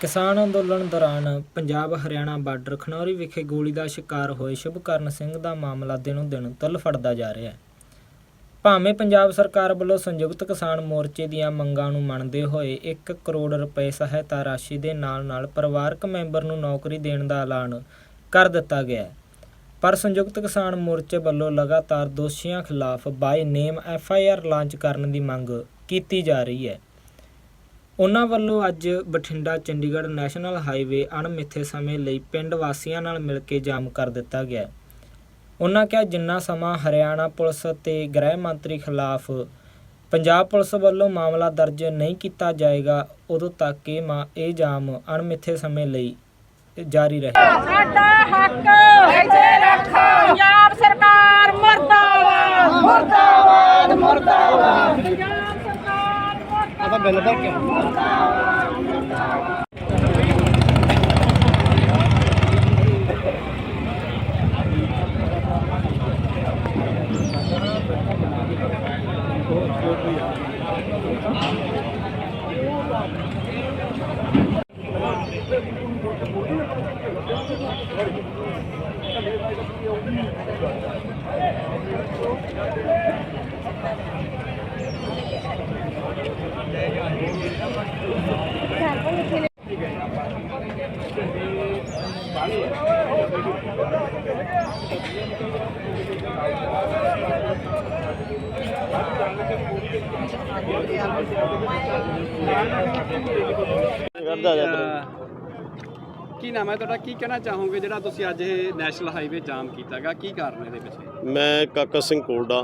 ਕਿਸਾਨ ਅੰਦੋਲਨ ਦੌਰਾਨ ਪੰਜਾਬ ਹਰਿਆਣਾ ਬਾਰਡਰ ਖਨੌਰੀ ਵਿਖੇ ਗੋਲੀ ਦਾ ਸ਼ਿਕਾਰ ਹੋਏ ਸ਼ੁਭਕਰਨ ਸਿੰਘ ਦਾ ਮਾਮਲਾ ਦਿਨੋਂ ਦਿਨ ਤਲ ਫੜਦਾ ਜਾ ਰਿਹਾ ਹੈ। ਭਾਵੇਂ ਪੰਜਾਬ ਸਰਕਾਰ ਵੱਲੋਂ ਸੰਯੁਕਤ ਕਿਸਾਨ ਮੋਰਚੇ ਦੀਆਂ ਮੰਗਾਂ ਨੂੰ ਮੰਨਦੇ ਹੋਏ 1 ਕਰੋੜ ਰੁਪਏ ਸਹਾਇਤਾ ਰਾਸ਼ੀ ਦੇ ਨਾਲ-ਨਾਲ ਪਰਿਵਾਰਕ ਮੈਂਬਰ ਨੂੰ ਨੌਕਰੀ ਦੇਣ ਦਾ ਐਲਾਨ ਕਰ ਦਿੱਤਾ ਗਿਆ ਹੈ। ਪਰ ਸੰਯੁਕਤ ਕਿਸਾਨ ਮੋਰਚੇ ਵੱਲੋਂ ਲਗਾਤਾਰ ਦੋਸ਼ੀਆਂ ਖਿਲਾਫ by name F I R launch ਕਰਨ ਦੀ ਮੰਗ ਕੀਤੀ ਜਾ ਰਹੀ ਹੈ। ਉਹਨਾਂ ਵੱਲੋਂ ਅੱਜ ਬਠਿੰਡਾ ਚੰਡੀਗੜ੍ਹ ਨੈਸ਼ਨਲ ਹਾਈਵੇ ਅਣਮਿੱਥੇ ਸਮੇਂ ਲਈ ਪਿੰਡ ਵਾਸੀਆਂ ਨਾਲ ਮਿਲ ਕੇ ਜਾਮ ਕਰ ਦਿੱਤਾ ਗਿਆ ਹੈ। ਉਹਨਾਂ ਕਿਹਾ, ਜਿੰਨਾ ਸਮਾਂ ਹਰਿਆਣਾ ਪੁਲਿਸ ਤੇ ਗ੍ਰਹਿ ਮੰਤਰੀ ਖਿਲਾਫ ਪੰਜਾਬ ਪੁਲਿਸ ਵੱਲੋਂ ਮਾਮਲਾ ਦਰਜ ਨਹੀਂ ਕੀਤਾ ਜਾਏਗਾ, ਉਦੋਂ ਤੱਕ ਇਹ ਮਾ, ਇਹ ਜਾਮ ਅਣਮਿੱਥੇ ਸਮੇਂ ਲਈ ਜਾਰੀ ਰਹੇ ਸਾਡਾ ਹੱਕ ਇੱਥੇ ਰੱਖੋ। ਪੰਜਾਬ ਸਰਕਾਰ ਮਰਦਾਬਾਦ। ਮਰਦਾਬਾਦ ਮਰਦਾਬਾਦ। ਆਪਾਂ ਬਿੱਲ ਭਰ ਕੇ ਕਰਦਾ ਜਾਂਦਾ ਕੀ ਨਾਮ ਹੈ ਤੁਹਾਡਾ? ਕੀ ਕਹਿਣਾ ਚਾਹੋਗੇ ਜਿਹੜਾ ਤੁਸੀਂ ਅੱਜ ਇਹ ਨੈਸ਼ਨਲ ਹਾਈਵੇ ਜਾਮ ਕੀਤਾਗਾ? ਕੀ ਕਾਰਨ ਇਹਦੇ ਪਿੱਛੇ? ਮੈਂ ਕਾਕਾ ਸਿੰਘ ਕੋਲਡਾ,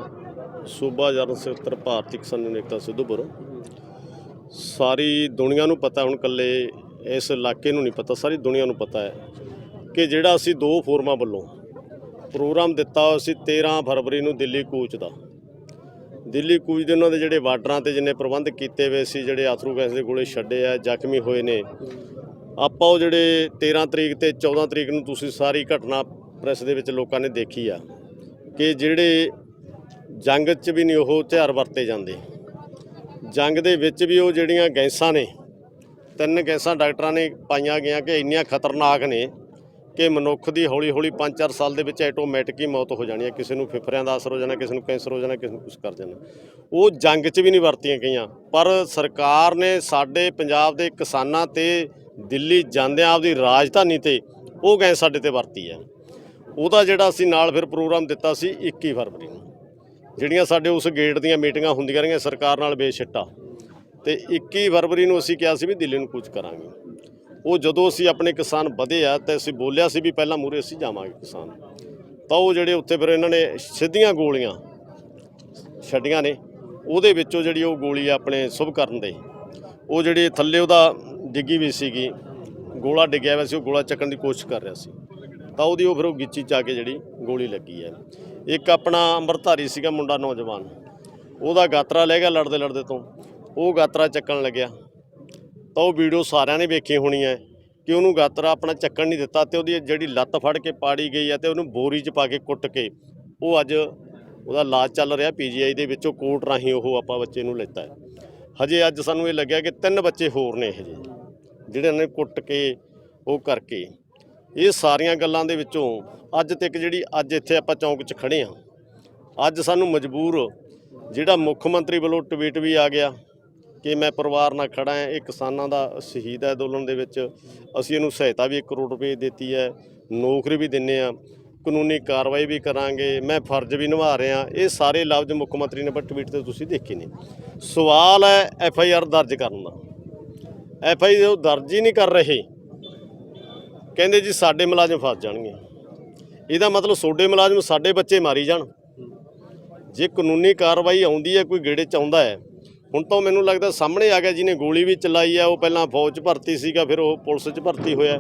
ਸੂਬਾ ਜਨਰਲ ਸਕੱਤਰ ਭਾਰਤੀ ਕਿਸਾਨ ਯੂਨੀਅਨ ਸਿੱਧੂਪੁਰ ਸਾਰੀ ਦੁਨੀਆ ਨੂੰ ਪਤਾ, ਹੁਣ ਕੱਲੇ ਇਸ ਇਲਾਕੇ ਨੂੰ ਨਹੀਂ ਪਤਾ, ਸਾਰੀ ਦੁਨੀਆ ਨੂੰ ਪਤਾ ਹੈ ਕਿ ਜਿਹੜਾ ਅਸੀਂ ਦੋ ਫੋਰਮਾਂ ਵੱਲੋਂ ਪ੍ਰੋਗਰਾਮ ਦਿੱਤਾ ਹੋਇਆ ਸੀ 13 ਫਰਵਰੀ ਨੂੰ ਦਿੱਲੀ ਕੂਚ ਦਾ। ਦਿੱਲੀ ਕੂਚ ਦੇ ਉਹਨਾਂ ਦੇ ਜਿਹੜੇ ਬਾਰਡਰਾਂ ਤੇ ਜਿੰਨੇ ਪ੍ਰਬੰਧ ਕੀਤੇ ਹੋਏ ਸੀ, ਜਿਹੜੇ ਆਥਰੂ ਗੈਸ ਦੇ ਗੋਲੇ ਛੱਡੇ ਆ, ਜ਼ਖਮੀ ਹੋਏ ਨੇ ਆਪਾਂ ਉਹ ਜਿਹੜੇ 13 ਤਰੀਕ ਤੇ 14 ਤਰੀਕ ਨੂੰ ਤੁਸੀਂ ਸਾਰੀ ਘਟਨਾ ਪ੍ਰੈਸ ਦੇ ਵਿੱਚ ਲੋਕਾਂ ਨੇ ਦੇਖੀ ਆ ਕਿ ਜਿਹੜੇ ਜੰਗ 'ਚ ਵੀ ਨਹੀਂ ਉਹ ਹਥਿਆਰ ਵਰਤੇ ਜਾਂਦੇ। ਜੰਗ ਦੇ ਵਿੱਚ ਵੀ ਉਹ ਜਿਹੜੀਆਂ ਗੈਸਾਂ ਨੇ, ਤਿੰਨ ਗੈਸਾਂ ਡਾਕਟਰਾਂ ਨੇ ਪਾਈਆਂ ਗਈਆਂ ਕਿ ਇੰਨੀਆਂ ਖਤਰਨਾਕ ਨੇ ਕਿ ਮਨੁੱਖ ਦੀ ਹੌਲੀ ਹੌਲੀ 5-4 ਸਾਲ ਦੇ ਵਿੱਚ ਆਟੋਮੈਟਿਕ ਹੀ ਮੌਤ ਹੋ ਜਾਣੀ ਹੈ। ਕਿਸੇ ਨੂੰ ਫੇਫੜਿਆਂ ਦਾ ਅਸਰ ਹੋ ਜਾਣਾ, ਕਿਸੇ ਨੂੰ ਕੈਂਸਰ ਹੋ ਜਾਣਾ, ਕਿਸੇ ਨੂੰ ਕੁਝ ਕਰ ਜਾਣਾ। ਉਹ ਜੰਗ 'ਚ ਵੀ ਨਹੀਂ ਵਰਤੀਆਂ ਗਈਆਂ, ਪਰ ਸਰਕਾਰ ਨੇ ਸਾਡੇ ਪੰਜਾਬ ਦੇ ਕਿਸਾਨਾਂ ਤੇ ਦਿੱਲੀ ਜਾਂਦਿਆਂ ਆਪਦੀ ਰਾਜਧਾਨੀ ਤੇ, ਉਹ ਗੈਸ ਸਾਡੇ ਤੇ ਵਰਤੀ ਹੈ ਉਹਦਾ ਜਿਹੜਾ ਅਸੀਂ ਨਾਲ ਫਿਰ ਪ੍ਰੋਗਰਾਮ ਦਿੱਤਾ ਸੀ 21 ਫਰਵਰੀ ਨੂੰ, ਜਿਹੜੀਆਂ ਸਾਡੇ ਉਸ ਗੇਟ ਦੀਆਂ ਮੀਟਿੰਗਾਂ ਹੁੰਦੀਆਂ ਰਹੀਆਂ ਸਰਕਾਰ ਨਾਲ ਬੇਸ਼ਿੱਟਾ। ਤੇ 21 ਫਰਵਰੀ ਨੂੰ ਅਸੀਂ ਕਿਹਾ ਸੀ ਵੀ ਦਿੱਲੀ ਨੂੰ ਕੂਚ ਕਰਾਂਗੇ। ਉਹ ਜਦੋਂ ਅਸੀਂ ਆਪਣੇ ਕਿਸਾਨ ਵਧੇ ਆ ਤਾਂ ਅਸੀਂ ਬੋਲਿਆ ਸੀ ਵੀ ਪਹਿਲਾਂ ਮੂਰੇ ਅਸੀਂ ਜਾਵਾਂਗੇ ਕਿਸਾਨ। ਤਾਂ ਉਹ ਜਿਹੜੇ ਉੱਥੇ ਫਿਰ ਇਹਨਾਂ ਨੇ ਸਿੱਧੀਆਂ ਗੋਲੀਆਂ ਛੱਡੀਆਂ ਨੇ, ਉਹਦੇ ਵਿੱਚੋਂ ਜਿਹੜੀ ਉਹ ਗੋਲੀ ਆ ਆਪਣੇ ਸੁਭ ਕਰਨ ਦੇ, ਉਹ ਜਿਹੜੇ ਥੱਲੇ ਉਹਦਾ ਡਿੱਗੀ ਵੀ ਸੀਗੀ, ਗੋਲਾ ਡਿੱਗਿਆ ਹੋਇਆ ਸੀ, ਉਹ ਗੋਲਾ ਚੱਕਣ ਦੀ ਕੋਸ਼ਿਸ਼ ਕਰ ਰਿਹਾ ਸੀ। ਤਾਂ ਉਹਦੀ ਉਹ ਫਿਰ ਉਹ ਗਿੱਚੀ ਚ ਆ ਕੇ ਜਿਹੜੀ ਗੋਲੀ ਲੱਗੀ ਹੈ। ਇੱਕ ਆਪਣਾ ਅੰਮ੍ਰਿਤਧਾਰੀ ਸੀਗਾ ਮੁੰਡਾ ਨੌਜਵਾਨ। ਉਹਦਾ ਗਾਤਰਾ ਲੈ ਗਿਆ ਲੜਦੇ ਲੜਦੇ ਤੋਂ। ਉਹ ਗਾਤਰਾ ਚੱਕਣ ਲੱਗਿਆ। ਤਾਂ ਉਹ ਵੀਡੀਓ ਸਾਰਿਆਂ ਨੇ ਵੇਖੀ ਹੋਣੀ ਹੈ ਕਿ ਉਹਨੂੰ ਗਾਤਰਾ ਆਪਣਾ ਚੱਕਣ ਨਹੀਂ ਦਿੱਤਾ ਤੇ ਉਹਦੀ ਜਿਹੜੀ ਲੱਤ ਫੜ ਕੇ ਪਾੜੀ ਗਈ ਹੈ ਤੇ ਉਹਨੂੰ ਬੋਰੀ 'ਚ ਪਾ ਕੇ ਕੁੱਟ ਕੇ ਉਹ ਅੱਜ ਉਹਦਾ ਇਲਾਜ ਚੱਲ ਰਿਹਾ ਪੀਜੀਆਈ ਦੇ ਵਿੱਚੋਂ ਕੋਰਟ ਰਾਹੀਂ ਉਹ ਆਪਾਂ ਬੱਚੇ ਨੂੰ ਲੈਤਾ ਹਜੇ ਅੱਜ ਸਾਨੂੰ ਇਹ ਲੱਗਿਆ ਕਿ ਤਿੰਨ ਬੱਚੇ ਹੋਰ ਨੇ ਇਹ ਜਿਹੇ। ਜਿਹੜੇ ਨੇ ਕੁੱਟ ਕੇ ਉਹ ਕਰਕੇ, ਇਹ ਸਾਰੀਆਂ ਗੱਲਾਂ ਦੇ ਵਿੱਚੋਂ ਅੱਜ ਤੱਕ ਜਿਹੜੀ ਅੱਜ ਇੱਥੇ ਆਪਾਂ ਚੌਂਕ 'ਚ ਖੜੇ ਆ ਅੱਜ ਸਾਨੂੰ ਮਜਬੂਰ ਜਿਹੜਾ ਮੁੱਖ ਮੰਤਰੀ ਵੱਲੋਂ ਟਵੀਟ ਵੀ ਆ ਗਿਆ ਕਿ ਮੈਂ ਪਰਿਵਾਰ ਨਾਲ ਖੜਾ ਹਾਂ, ਇਹ ਕਿਸਾਨਾਂ ਦਾ ਸ਼ਹੀਦ ਹੈ ਅੰਦੋਲਨ ਦੇ ਵਿੱਚ, ਅਸੀਂ ਇਹਨੂੰ ਸਹਾਇਤਾ ਵੀ 1 ਕਰੋੜ ਰੁਪਏ ਦਿੱਤੀ ਹੈ, ਨੌਕਰੀ ਵੀ ਦਿੰਨੇ ਆ ਕਾਨੂੰਨੀ ਕਾਰਵਾਈ ਵੀ ਕਰਾਂਗੇ, ਮੈਂ ਫਰਜ਼ ਵੀ ਨਿਭਾ ਰਿਹਾ, ਇਹ ਸਾਰੇ ਲਫ਼ਜ਼ ਮੁੱਖ ਮੰਤਰੀ ਨੇ ਪਰ ਟਵੀਟ ਤੇ ਤੁਸੀਂ ਦੇਖੇ ਨੇ। ਸਵਾਲ ਹੈ ਐਫ ਆਈ ਆਰ ਦਰਜ ਕਰਨ ਦਾ। ਐਫ ਆਈ ਉਹ ਦਰਜ ਹੀ ਨਹੀਂ ਕਰ ਰਹੇ। ਕਹਿੰਦੇ ਜੀ ਸਾਡੇ ਮੁਲਾਜ਼ਮ ਫਸ ਜਾਣਗੇ। ਇਹਦਾ ਮਤਲਬ ਤੁਹਾਡੇ ਮੁਲਾਜ਼ਮ ਸਾਡੇ ਬੱਚੇ ਮਾਰੀ ਜਾਣ। ਜੇ ਕਾਨੂੰਨੀ ਕਾਰਵਾਈ ਆਉਂਦੀ ਹੈ ਕੋਈ ਗੇੜੇ ਚ ਆਉਂਦਾ ਹੈ ਹੁਣ ਤਾਂ ਮੈਨੂੰ ਲੱਗਦਾ ਸਾਹਮਣੇ ਆ ਗਿਆ ਜਿਹਨੇ ਗੋਲੀ ਵੀ ਚਲਾਈ ਹੈ ਉਹ ਪਹਿਲਾਂ ਫੌਜ 'ਚ ਭਰਤੀ ਸੀਗਾ, ਫਿਰ ਉਹ ਪੁਲਿਸ 'ਚ ਭਰਤੀ ਹੋਇਆ।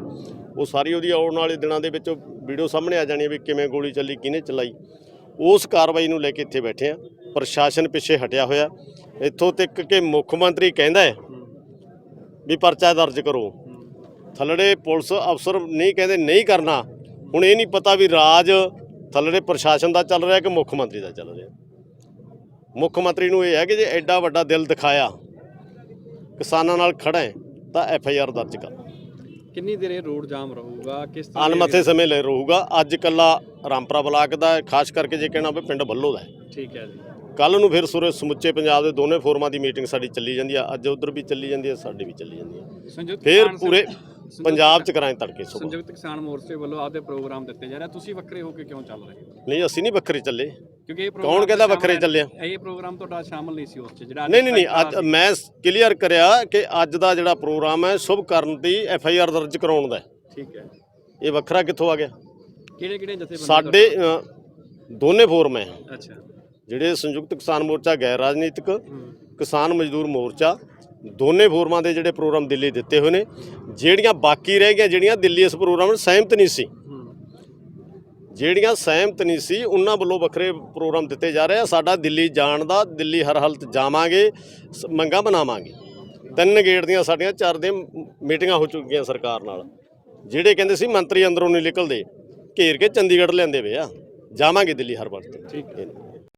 ਉਹ ਸਾਰੀ ਉਹਦੀ ਆਉਣ ਵਾਲੇ ਦਿਨਾਂ ਦੇ ਵਿੱਚ ਵੀਡੀਓ ਸਾਹਮਣੇ ਆ ਜਾਣੀ ਵੀ ਕਿਵੇਂ ਗੋਲੀ ਚੱਲੀ, ਕਿਹਨੇ ਚਲਾਈ। ਉਸ ਕਾਰਵਾਈ ਨੂੰ ਲੈ ਕੇ ਇੱਥੇ ਬੈਠੇ ਆ। ਪ੍ਰਸ਼ਾਸਨ ਪਿੱਛੇ ਹਟਿਆ ਹੋਇਆ। ਇੱਥੋਂ ਤੱਕ ਕਿ ਮੁੱਖ ਮੰਤਰੀ ਕਹਿੰਦਾ ਹੈ ਵੀ ਪਰਚਾ ਦਰਜ ਕਰੋ। ਥੱਲੜੇ ਪੁਲਿਸ ਅਫਸਰ ਨਹੀਂ ਕਹਿੰਦੇ ਨਹੀਂ ਕਰਨਾ। ਹੁਣ ਇਹ ਨਹੀਂ ਪਤਾ ਵੀ ਰਾਜ ਥੱਲੜੇ ਪ੍ਰਸ਼ਾਸਨ ਦਾ ਚੱਲ ਰਿਹਾ ਕਿ ਮੁੱਖ ਮੰਤਰੀ ਦਾ ਚੱਲ ਰਿਹਾ। ਮੁੱਖ ਮੰਤਰੀ ਨੂੰ ਇਹ ਹੈ ਕਿ ਜੇ ਐਡਾ ਵੱਡਾ ਦਿਲ ਦਿਖਾਇਆ ਕਿਸਾਨਾਂ ਨਾਲ ਖੜਾ ਹੈ ਤਾਂ ਐਫ ਆਈ ਆਰ ਦਰਜ ਕਰ। ਕਿੰਨੀ ਦੇਰ ਇਹ ਰੋਡ ਜਾਮ ਰਹੂਗਾ? ਕਿਸ ਤਰ੍ਹਾਂ ਅਣਮੱਥੇ ਸਮੇਂ ਲਈ ਰਹੂਗਾ। ਅੱਜ ਕੱਲਾ ਰਾਮਪੁਰਾ ਬਲਾਕ ਦਾ ਖਾਸ ਕਰਕੇ ਜੇ ਕਹਿਣਾ ਪਿੰਡ ਬੱਲੋ ਦਾ ਠੀਕ ਹੈ ਜੀ। ਕੱਲ ਨੂੰ ਫਿਰ ਸੁਰੇ ਸਮੁੱਚੇ ਪੰਜਾਬ ਦੇ ਦੋਨੇ ਫੋਰਮਾਂ ਦੀ ਮੀਟਿੰਗ ਸਾਡੀ ਚੱਲੀ ਜਾਂਦੀ ਆ ਅੱਜ ਉਧਰ ਵੀ ਚੱਲੀ ਜਾਂਦੀ ਹੈ ਸਾਡੀ ਵੀ ਚੱਲੀ ਜਾਂਦੀ ਸੰਯੁਕਤ ਫਿਰ ਪੂਰੇ ਪੰਜਾਬ ਚ ਕਰਾਂਗੇ ਤੜਕੇ ਸੁਬਹ ਸੰਯੁਕਤ ਕਿਸਾਨ ਮੋਰਚੇ ਵੱਲੋਂ ਆਪਦੇ ਪ੍ਰੋਗਰਾਮ ਦਿੱਤੇ ਜਾ ਰਹੇ ਤੁਸੀਂ ਵੱਖਰੇ ਹੋ ਕੇ ਕਿਉਂ ਚੱਲ ਰਹੇ ਨਹੀਂ ਅਸੀਂ ਨਹੀਂ ਵੱਖਰੇ ਚੱਲੇ। ਕਿਉਂਕਿ ਇਹ ਕੌਣ ਪ੍ਰੋਗਰਾਮ ਕਹਿੰਦਾ ਸ਼ਾਮਲ ਵੱਖਰੇ ਚੱਲਿਆ? ਇਹ ਪ੍ਰੋਗਰਾਮ ਤੁਹਾਡਾ ਸ਼ਾਮਲ ਨਹੀਂ ਸੀ ਉਸ 'ਚ ਜਿਹੜਾ ਨਹੀਂ ਨਹੀਂ ਨਹੀਂ ਅੱਜ ਮੈਂ ਕਲੀਅਰ ਕਰਿਆ ਕਿ ਅੱਜ ਦਾ ਜਿਹੜਾ ਪ੍ਰੋਗਰਾਮ ਹੈ ਸ਼ੁਭ ਕਰਨ ਦੀ ਐਫ ਆਈ ਆਰ ਦਰਜ ਕਰਾਉਣ ਦਾ। ਠੀਕ ਹੈ। ਇਹ ਵੱਖਰਾ ਕਿੱਥੋਂ ਆ ਗਿਆ? ਕਿਹੜੇ ਕਿਹੜੇ ਜਥੇ ਸਾਡੇ ਦੋਨੇ ਫੋਰਮ ਹੈ। ਅੱਛਾ। ਜਿਹੜੇ ਸੰਯੁਕਤ ਕਿਸਾਨ ਮੋਰਚਾ, ਗੈਰ ਰਾਜਨੀਤਿਕ ਕਿਸਾਨ ਮਜ਼ਦੂਰ ਮੋਰਚਾ, ਦੋਨੇ ਫੋਰਮਾਂ ਦੇ ਜਿਹੜੇ ਪ੍ਰੋਗਰਾਮ ਦਿੱਲੀ ਦਿੱਤੇ ਹੋਏ ਨੇ, ਜਿਹੜੀਆਂ ਬਾਕੀ ਰਹਿ ਗਈਆਂ, ਜਿਹੜੀਆਂ ਦਿੱਲੀ ਇਸ ਪ੍ਰੋਗਰਾਮ ਨਾਲ ਸਹਿਮਤ ਨਹੀਂ ਸੀ। ਜਿਹੜੀਆਂ ਸਹਿਮਤ ਨਹੀਂ ਸੀ, ਉਹਨਾਂ ਵੱਲੋਂ ਵੱਖਰੇ ਪ੍ਰੋਗਰਾਮ ਦਿੱਤੇ ਜਾ ਰਹੇ ਆ। ਸਾਡਾ ਦਿੱਲੀ ਜਾਣ ਦਾ, ਦਿੱਲੀ ਹਰ ਹਾਲਤ ਜਾਵਾਂਗੇ, ਸ- ਮੰਗਾਂ ਬਣਾਵਾਂਗੇ ਤਿੰਨ ਗੇਟ ਦੀਆਂ ਸਾਡੀਆਂ ਚਾਰ ਦੇ ਮੀਟਿੰਗਾਂ ਹੋ ਚੁੱਕੀਆਂ ਸਰਕਾਰ ਨਾਲ। ਜਿਹੜੇ ਕਹਿੰਦੇ ਸੀ ਮੰਤਰੀ ਅੰਦਰੋਂ ਨਹੀਂ ਨਿਕਲਦੇ, ਘੇਰ ਕੇ ਚੰਡੀਗੜ੍ਹ ਲੈਂਦੇ ਵੇ ਆ। ਜਾਵਾਂਗੇ ਦਿੱਲੀ ਹਰ ਵਕਤ। ਠੀਕ ਹੈ।